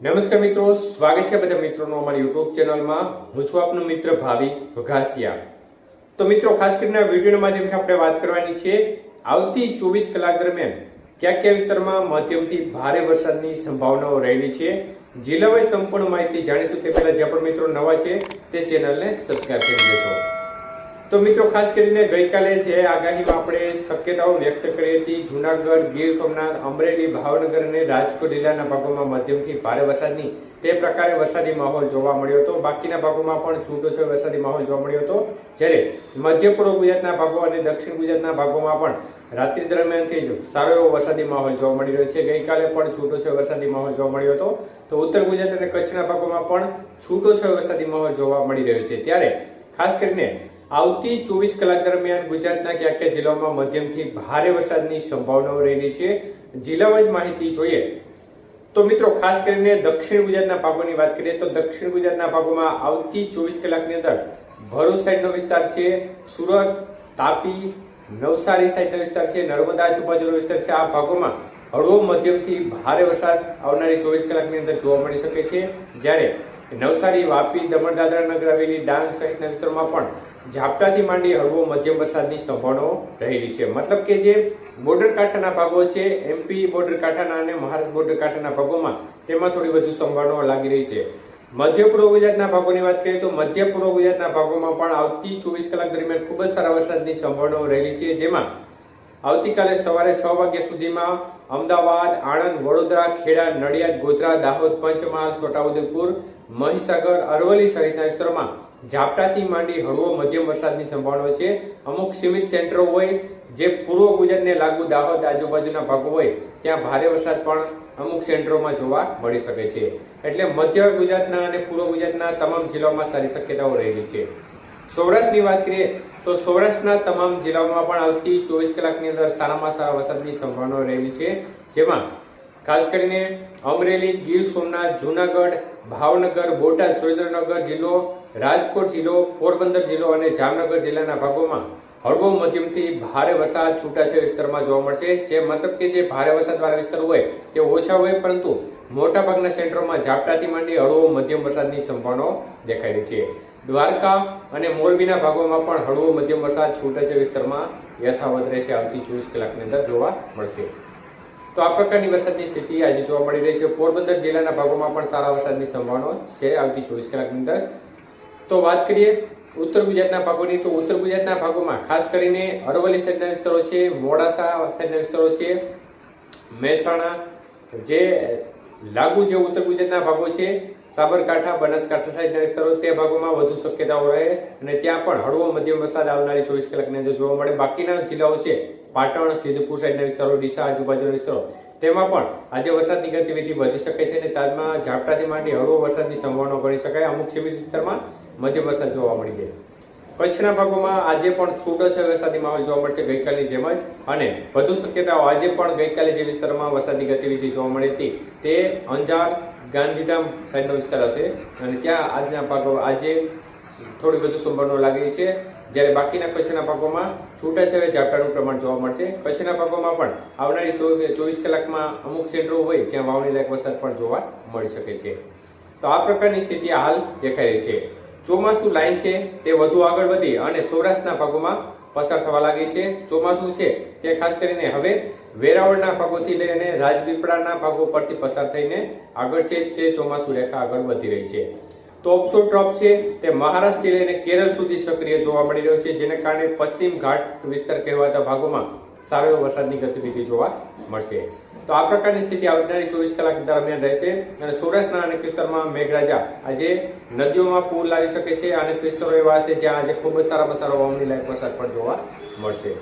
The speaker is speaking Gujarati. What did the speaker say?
નમસ્કાર મિત્રો, સ્વાગત છે બધા મિત્રોનો અમારી યુટ્યુબ ચેનલમાં. હું છું આપનો મિત્ર ભાવિ વઘાસિયા. તો મિત્રો, ખાસ કરીને વિડીયોના માધ્યમથી આપણે વાત કરવાની છે, આવતી ચોવીસ કલાક દરમિયાન કયા કયા વિસ્તારમાં મધ્યમથી ભારે વરસાદની સંભાવનાઓ રહેલી છે જિલ્લા સંપૂર્ણ માહિતી જાણીશું. તે પહેલા જે પણ મિત્રો નવા છે, તે ચેનલને સબસ્ક્રાઈબ કરી દેજો તો મિત્રો, ખાસ કરીને ગઈકાલે જે આગાહીમાં આપણે શક્યતાઓ વ્યક્ત કરી હતી, જુનાગઢ, ગીર સોમનાથ, અમરેલી, ભાવનગર અને રાજકોટ જિલ્લાના ભાગોમાં મધ્યમથી ભારે વરસાદની તે પ્રકારે વરસાદી માહોલ જોવા મળ્યો હતો. બાકીના ભાગોમાં પણ છૂટો વરસાદી માહોલ જોવા મળ્યો હતો. જ્યારે મધ્ય પૂર્વ ગુજરાતના ભાગો અને દક્ષિણ ગુજરાતના ભાગોમાં પણ રાત્રિ દરમિયાનથી જ સારો એવો વરસાદી માહોલ જોવા મળી રહ્યો છે. ગઈકાલે પણ છૂટો વરસાદી માહોલ જોવા મળ્યો હતો. તો ઉત્તર ગુજરાત અને કચ્છના ભાગોમાં પણ છૂટો વરસાદી માહોલ જોવા મળી રહ્યો છે. ત્યારે ખાસ કરીને આવતી ચોવીસ કલાક દરમિયાન ગુજરાતના ક્યાં ક્યાં જિલ્લાઓમાં મધ્યમથી ભારે વરસાદની સંભાવનાઓ રહેલી છે. જિલ્લાવાઇઝ માહિતી જોઈએ. તો મિત્રો, ખાસ કરીને દક્ષિણ ગુજરાતના ભાગોની વાત કરીએ તો દક્ષિણ ગુજરાતના ભાગોમાં આવતી ચોવીસ કલાકની અંદર ભરૂચ સાઈડનો વિસ્તાર છે, સુરત, તાપી, નવસારી સાઈડનો વિસ્તાર છે, નર્મદા આજુબાજુનો વિસ્તાર છે. આ ભાગોમાં હળવો મધ્યમથી ભારે વરસાદ આવનારી ચોવીસ કલાકની અંદર જોવા મળી શકે છે. જ્યારે નવસારી, વાપી, દમણ, દાદરા નગર હવેલી ડાંગ સહિતના વિસ્તારોમાં પણ ઝાપટાથી માંડી હળવો મધ્યમ વરસાદની સંભાવનાઓ રહેલી છે. મતલબ કે જે બોર્ડર કાંઠાના ભાગો છે એમપી બોર્ડર કાંઠાના અને મહારાષ્ટ્ર બોર્ડર કાંઠાના ભાગોમાં તેમાં થોડી વધુ સંભાવનાઓ લાગી રહી છે. મધ્ય પૂર્વ ગુજરાતના ભાગોની વાત કરીએ તો મધ્ય પૂર્વ ગુજરાતના ભાગોમાં પણ આવતી ચોવીસ કલાક દરમિયાન ખૂબ જ સારા વરસાદની સંભાવનાઓ રહેલી છે. જેમાં આવતીકાલે સવારે છ વાગ્યા સુધીમાં અમદાવાદ, આણંદ, વડોદરા, ખેડા, નડિયાદ, ગોધરા, દાહોદ, પંચમહાલ, છોટાઉદેપુર, મહીસાગર, અરવલ્લી સહિતના વિસ્તારોમાં ઝાપટાથી માંડી હળવો મધ્યમ વરસાદની સંભાવના છે. અમુક સીમિત સેન્ટરો હોય, જે પૂર્વ ગુજરાતને લાગુ દાહોદ આજુબાજુના ભાગો હોય, ત્યાં ભારે વરસાદ પણ અમુક સેન્ટરોમાં જોવા મળી શકે છે. એટલે મધ્ય ગુજરાતના અને પૂર્વ ગુજરાતના તમામ જિલ્લાઓમાં સારી શક્યતાઓ રહેલી છે. સૌરાષ્ટ્રની વાત કરીએ, તો સૌરાષ્ટ્રના તમામ જિલ્લાઓમાં પણ આવતી ચોવીસ કલાકની અંદર સારામાં સારા વરસાદની સંભાવના રહેલી છે. જેમાં ખાસ કરીને અમરેલી, ગીર સોમનાથ, જુનાગઢ, ભાવનગર, બોટાદ, સુરેન્દ્રનગર જિલ્લો રાજકોટ જિલ્લો, પોરબંદર જિલ્લો અને જામનગર જિલ્લાના ભાગોમાં હળવો મધ્યમથી ભારે વરસાદ છૂટાછવાયા વિસ્તારમાં જોવા મળશે. જે મતલબ કે જે ભારે વરસાદવાળા વિસ્તાર હોય, તે ઓછા હોય, પરંતુ મોટાભાગના સેન્ટરોમાં ઝાપટાથી માંડી હળવો મધ્યમ વરસાદની સંભાવનાઓ દેખાઈ રહી છે. દ્વારકા અને મોરબીના ભાગોમાં પણ હળવો મધ્યમ વરસાદ છૂટાછવાયા વિસ્તારમાં યથાવત રહેશે. આવતી ચોવીસ કલાકની અંદર જોવા મળશે. તો આ પ્રકારની વરસાદની સ્થિતિ આજે જોવા મળી રહી છે. પોરબંદર જિલ્લાના ભાગોમાં પણ સારા વરસાદની સંભાવનાઓ છે. આવતી ચોવીસ કલાકની અંદર તો વાત કરીએ ઉત્તર ગુજરાતના ભાગોની. તો ઉત્તર ગુજરાતના ભાગોમાં ખાસ કરીને અરવલ્લી સાઈડના વિસ્તારો છે, મોડાસા સાઈડના વિસ્તારો છે, મહેસાણા, જે લાગુ જે ઉત્તર ગુજરાતના ભાગો છે, સાબરકાંઠા, બનાસકાંઠા સાઈડના વિસ્તારો, તે ભાગોમાં વધુ શક્યતાઓ રહે અને ત્યાં પણ હળવો મધ્યમ વરસાદ આવનારી ચોવીસ કલાકની અંદર જોવા મળે. બાકીના જિલ્લાઓ છે, પાટણ, સિદ્ધપુર સાઈડના વિસ્તારો, ડીસા, આજુબાજુના વિસ્તારો, તેમાં પણ આજે વરસાદની ગતિવિધિ વધી શકે છે અને તાજમાં ઝાપટાથી માંડી હળવો વરસાદની સંભાવના ગણી શકાય. અમુક સીમિત વિસ્તારમાં મધ્યમ વરસાદ જોવા મળી ગયા. કચ્છના ભાગોમાં આજે પણ છૂટો છે વરસાદી માહોલ જોવા મળશે ગઈકાલની જેમ જ. અને વધુ શક્યતાઓ આજે પણ ગઈકાલે જે વિસ્તારમાં વરસાદી ગતિવિધિ જોવા મળી હતી તે અંજાર, ગાંધીધામ સાઈડનો વિસ્તાર હશે. અને ત્યાં આજના ભાગો આજે થોડી વધુ સંભાવના લાગી છે. જ્યારે બાકીના કચ્છના ભાગોમાં છૂટાછવાયા ઝાપટાનું પ્રમાણ જોવા મળશે. કચ્છના ભાગોમાં પણ આવનારી ચોવીસ કલાકમાં અમુક સેન્ટરો હોય જ્યાં વાવણી લાયક વરસાદ પણ જોવા મળી શકે છે. તો આ પ્રકારની સ્થિતિ હાલ દેખાઈ રહી છે. ચોમાસું લાઇન છે, તે વધુ આગળ વધી અને સૌરાષ્ટ્રના ભાગોમાં પસાર થવા લાગી છે. ચોમાસું છે, તે ખાસ કરીને હવે વેરાવળના ભાગોથી લઈને રાજપીપળાના ભાગો પરથી પસાર થઈને આગળ છે તે ચોમાસું રેખા આગળ વધી રહી છે. તો ઓપ્સો ટ્રોપ છે, તે મહારાષ્ટ્રથી લઈને કેરળ સુધી સક્રિય જોવા મળી રહ્યો છે, જેને કારણે પશ્ચિમ ઘાટ વિસ્તાર કહેવાતા ભાગોમાં સારો એવો વરસાદની ગતિવિધિ જોવા મળશે. તો આ પ્રકારની સ્થિતિ આવનારી ચોવીસ કલાક દરમિયાન રહેશે અને સૌરાષ્ટ્રના અનેક વિસ્તારમાં મેઘરાજા આજે નદીઓમાં પૂર લાવી શકે છે અનેક વિસ્તારો એવા હશે જ્યાં આજે ખૂબ જ સારામાં સારો વાવણી લાયક વરસાદ પણ જોવા મળશે.